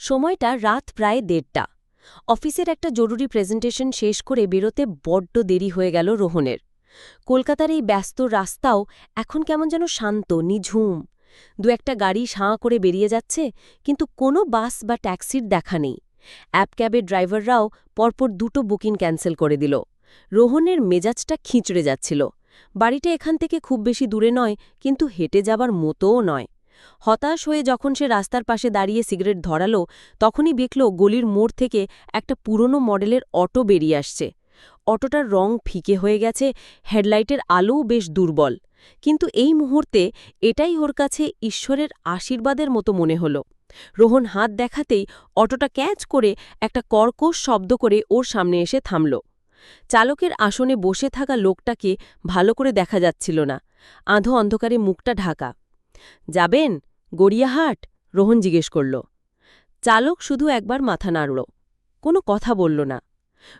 সময়টা রাত প্রায় দেড়টা। অফিসের একটা জরুরি প্রেজেন্টেশন শেষ করে বেরোতে বড্ড দেরি হয়ে গেল রোহনের। কলকাতার এই ব্যস্ত রাস্তাও এখন কেমন যেন শান্ত, নিঝুম। দু একটা গাড়ি সাঁ করে বেরিয়ে যাচ্ছে, কিন্তু কোনো বাস বা ট্যাক্সির দেখা নেই। অ্যাপ ক্যাবের ড্রাইভাররাও পরপর দুটো বুকিং ক্যান্সেল করে দিল। রোহনের মেজাজটা খিঁচড়ে যাচ্ছিল। বাড়িটা এখান থেকে খুব বেশি দূরে নয়, কিন্তু হেঁটে যাবার মতোও নয়। হতাশ হয়ে যখন সে রাস্তার পাশে দাঁড়িয়ে সিগারেট ধরালো, তখনই দেখল গলির মোড় থেকে একটা পুরনো মডেলের অটো বেরিয়ে আসছে। অটোটার রং ফিকে হয়ে গেছে, হেডলাইটের আলোও বেশ দুর্বল। কিন্তু এই মুহূর্তে এটাই ওর কাছে ঈশ্বরের আশীর্বাদের মতো মনে হল। রোহন হাত দেখাতেই অটোটা ক্যাচ করে একটা কর্কশ শব্দ করে ওর সামনে এসে থামল। চালকের আসনে বসে থাকা লোকটাকে ভালো করে দেখা যাচ্ছিল না। আধো অন্ধকারে মুখটা ঢাকা। যাবেন? গড়িয়াহাট? রোহন জিজ্ঞেস করল। চালক শুধু একবার মাথা নাড়ল। কোনো কথা বলল না।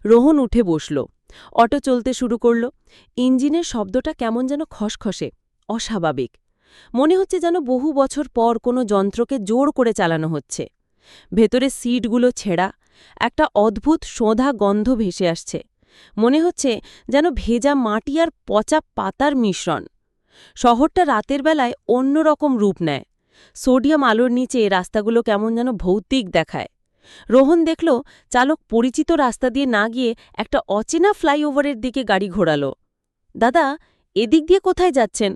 রোহন উঠে বসল। অটো চলতে শুরু করল। ইঞ্জিনের শব্দটা কেমন যেন খসখসে, অস্বাভাবিক। মনে হচ্ছে যেন বহু বছর পর কোনো যন্ত্রকে জোর করে চালানো হচ্ছে। ভেতরে সিটগুলো ছেঁড়া, একটা অদ্ভুত সোঁধা গন্ধ ভেসে আসছে। মনে হচ্ছে যেন ভেজা মাটি আর পচা পাতার মিশ্রণ। শহরটা রাতের বেলায় অন্যরকম রূপ নেয়। সোডিয়াম আলোর নিচে রাস্তাগুলো কেমন যেন ভৌতিক দেখায়। রোহন দেখল, চালক পরিচিত রাস্তা দিয়ে না গিয়ে একটা অচেনা ফ্লাইওভারের দিকে গাড়ি ঘোরাল। দাদা, এদিক দিয়ে কোথায় যাচ্ছেন?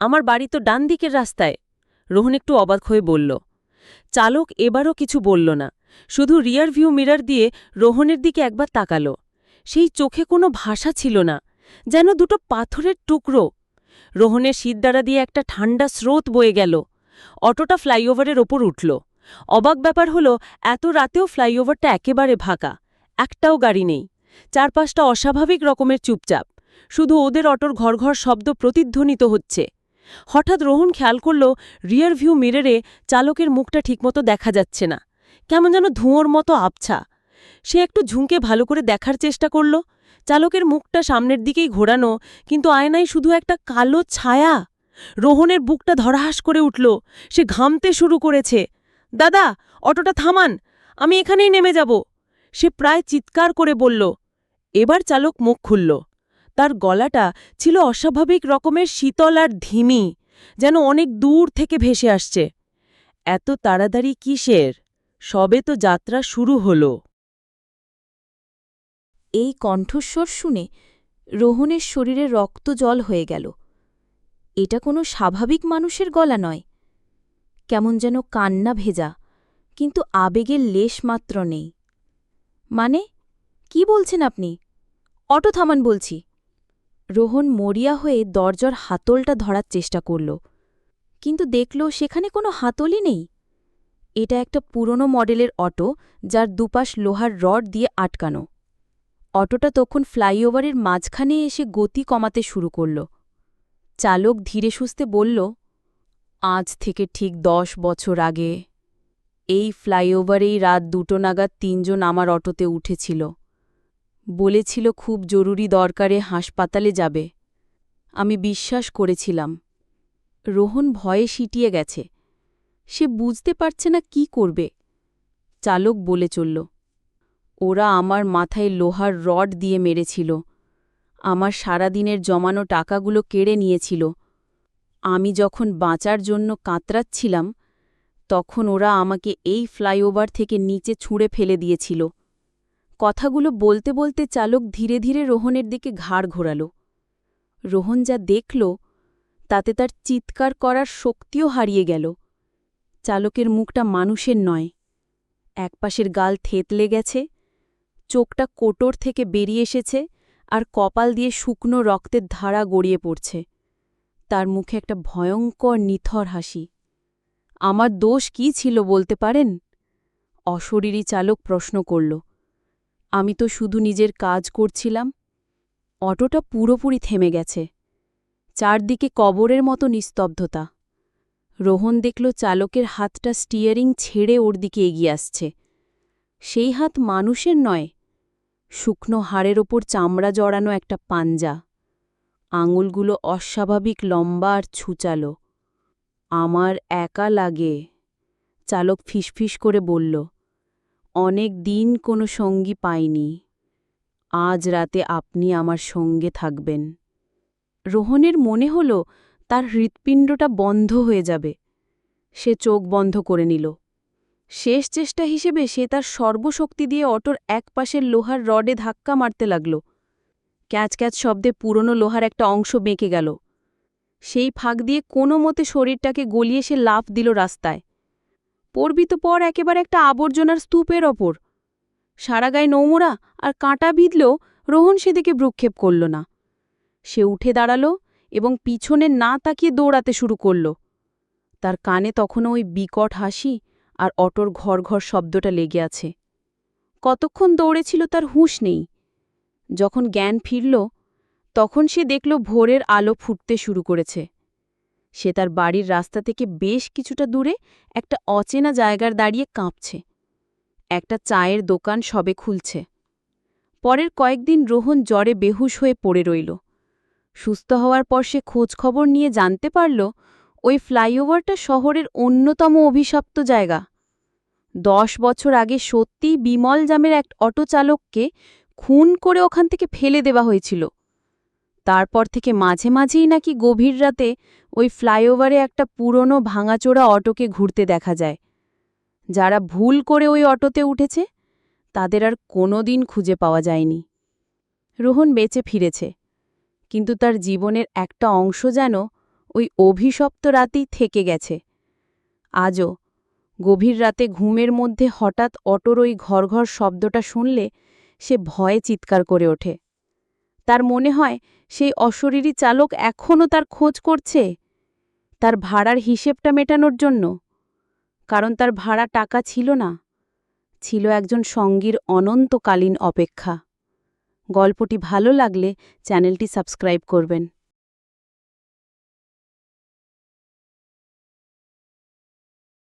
আমার বাড়ি তো ডান দিকের রাস্তায়। রোহন একটু অবাক হয়ে বলল। চালক এবারও কিছু বলল না, শুধু রিয়ার ভিউ মিরার দিয়ে রোহনের দিকে একবার তাকাল। সেই চোখে কোনো ভাষা ছিল না, যেন দুটো পাথরের টুকরো। রোহনের শীতদাঁড়া দিয়ে একটা ঠান্ডা স্রোত বয়ে গেল। অটোটা ফ্লাইওভারের ওপর উঠল। অবাক ব্যাপার হলো, এত রাতেও ফ্লাইওভারটা একেবারে ফাঁকা, একটাও গাড়ি নেই। চারপাশটা অস্বাভাবিক রকমের চুপচাপ। শুধু ওদের অটোর ঘর ঘর শব্দ প্রতিধ্বনিত হচ্ছে। হঠাৎ রোহন খেয়াল করল, রিয়ার ভিউ মিররে চালকের মুখটা ঠিকমতো দেখা যাচ্ছে না। কেমন যেন ধুঁয়োর মতো আবছা। সে একটু ঝুঁকে ভালো করে দেখার চেষ্টা করল। চালকের মুখটা সামনের দিকেই ঘোরানো, কিন্তু আয়নায় শুধু একটা কালো ছায়া। রোহনের বুকটা ধরাহাস করে উঠল, সে ঘামতে শুরু করেছে। দাদা, অটোটা থামান, আমি এখানেই নেমে যাব। সে প্রায় চিৎকার করে বলল। এবার চালক মুখ খুলল। তার গলাটা ছিল অস্বাভাবিক রকমের শীতল আর ধিমি, যেন অনেক দূর থেকে ভেসে আসছে। এত তাড়াতাড়ি কিসের? সবে তো যাত্রা শুরু হল। এই কণ্ঠস্বর শুনে রোহনের শরীরে রক্ত জল হয়ে গেল। এটা কোনো স্বাভাবিক মানুষের গলা নয়। কেমন যেন কান্না ভেজা, কিন্তু আবেগের লেশ মাত্র নেই। মানে কি বলছেন আপনি? অটো থামান বলছি। রোহন মরিয়া হয়ে দরজার হাতলটা ধরার চেষ্টা করল, কিন্তু দেখল সেখানে কোনো হাতলই নেই। এটা একটা পুরনো মডেলের অটো, যার দুপাশ লোহার রড দিয়ে আটকানো। অটোটা তখন ফ্লাইওভারের মাঝখানে এসে গতি কমাতে শুরু করল। চালক ধীরে সুস্থে বলল, আজ থেকে ঠিক দশ বছর আগে এই ফ্লাইওভারেই রাত দুটো নাগাদ তিনজন আমার অটোতে উঠেছিল। বলেছিল খুব জরুরি দরকারে হাসপাতালে যাবে। আমি বিশ্বাস করেছিলাম। রোহন ভয়ে সিটিয়ে গেছে। সে বুঝতে পারছে না কি করবে। চালক বলে চলল ওরা আমার মাথায় লোহার রড দিয়ে মেরেছিল। আমার সারাদিনের জমানো টাকাগুলো কেড়ে নিয়েছিল। আমি যখন বাঁচার জন্য কাতরাচ্ছিলাম, তখন ওরা আমাকে এই ফ্লাইওভার থেকে নিচে ছুঁড়ে ফেলে দিয়েছিল। কথাগুলো বলতে বলতে চালক ধীরে ধীরে রোহনের দিকে ঘাড় ঘোরাল। রোহন যা দেখল, তাতে তার চিৎকার করার শক্তিও হারিয়ে গেল। চালকের মুখটা মানুষের নয়, একপাশের গাল থেতলে গেছে চোখটা কোটর থেকে বেরিয়ে এসেছে আর কপাল দিয়ে শুকনো রক্তের ধারা গড়িয়ে পড়ছে। তার মুখে একটা ভয়ঙ্কর নিথর হাসি। আমার দোষ কি ছিল বলতে পারেন? অশরীরী চালক প্রশ্ন করল। আমি তো শুধু নিজের কাজ করছিলাম। অটোটা পুরোপুরি থেমে গেছে। চারদিকে কবরের মতো নিস্তব্ধতা। রোহন দেখল চালকের হাতটা স্টিয়ারিং ছেড়ে ওর দিকে এগিয়ে আসছে। সেই হাত মানুষের নয় শুকনো হাড়ের ওপর চামড়া জড়ানো একটা পাঞ্জা। আঙুলগুলো অস্বাভাবিক লম্বা আর ছুচালো। আমার একা লাগে, চালক ফিসফিস করে বলল। অনেক দিন কোনো সঙ্গী পাইনি। আজ রাতে আপনি আমার সঙ্গে থাকবেন। রোহনের মনে হল তার হৃৎপিণ্ডটা বন্ধ হয়ে যাবে। সে চোখ বন্ধ করে নিল। শেষ চেষ্টা হিসেবে সে তার সর্বশক্তি দিয়ে অটোর এক পাশের লোহার রডে ধাক্কা মারতে লাগল। ক্যাচ ক্যাচ শব্দে পুরনো লোহার একটা অংশ বেঁকে গেল। সেই ফাঁক দিয়ে কোনো মতে শরীরটাকে গলিয়ে সে লাফ দিল রাস্তায়। পড়বি তো পর একেবারে একটা আবর্জনার স্তূপের ওপর। সারা গায়ে নৌমোড়া আর কাঁটা বিঁধলেও রোহন সেদিকে ভ্রুক্ষেপ করল না। সে উঠে দাঁড়াল এবং পিছনে না তাকিয়ে দৌড়াতে শুরু করল। তার কানে তখনও ওই বিকট হাসি আর অটোর ঘর ঘর শব্দটা লেগে আছে। কতক্ষণ দৌড়েছিল তার হুঁশ নেই। যখন জ্ঞান ফিরল, তখন সে দেখল ভোরের আলো ফুটতে শুরু করেছে। সে তার বাড়ির রাস্তা থেকে বেশ কিছুটা দূরে একটা অচেনা জায়গার দাঁড়িয়ে কাঁপছে। একটা চায়ের দোকান সবে খুলছে। পরের কয়েকদিন রোহন জ্বরে বেহুশ হয়ে পড়ে রইল। সুস্থ হওয়ার পর সে খোঁজখবর নিয়ে জানতে পারল ওই ফ্লাইওভারটা শহরের অন্যতম অভিশপ্ত জায়গা। দশ বছর আগে সত্যিই বিমল জামের এক অটোচালককে খুন করে ওখান থেকে ফেলে দেওয়া হয়েছিল। তারপর থেকে মাঝে মাঝেই নাকি গভীর রাতে ওই ফ্লাইওভারে একটা পুরনো ভাঙাচোরা অটোকে ঘুরতে দেখা যায়। যারা ভুল করে ওই অটোতে উঠেছে, তাদের আর কোনো দিন খুঁজে পাওয়া যায়নি। রোহন বেঁচে ফিরেছে, কিন্তু তার জীবনের একটা অংশ যেন ওই অভিশপ্ত রাতেই থেকে গেছে। আজও গভীর রাতে ঘুমের মধ্যে হঠাৎ অটোর ওই ঘর ঘর শব্দটা শুনলে সে ভয়ে চিৎকার করে ওঠে। তার মনে হয় সেই অশরীরী চালক এখনও তার খোঁজ করছে। তার ভাড়ার হিসেবটা মেটানোর জন্য। কারণ তার ভাড়া টাকা ছিল না। ছিল একজন সঙ্গীর অনন্তকালীন অপেক্ষা। গল্পটি ভালো লাগলে চ্যানেলটি সাবস্ক্রাইব করবেন।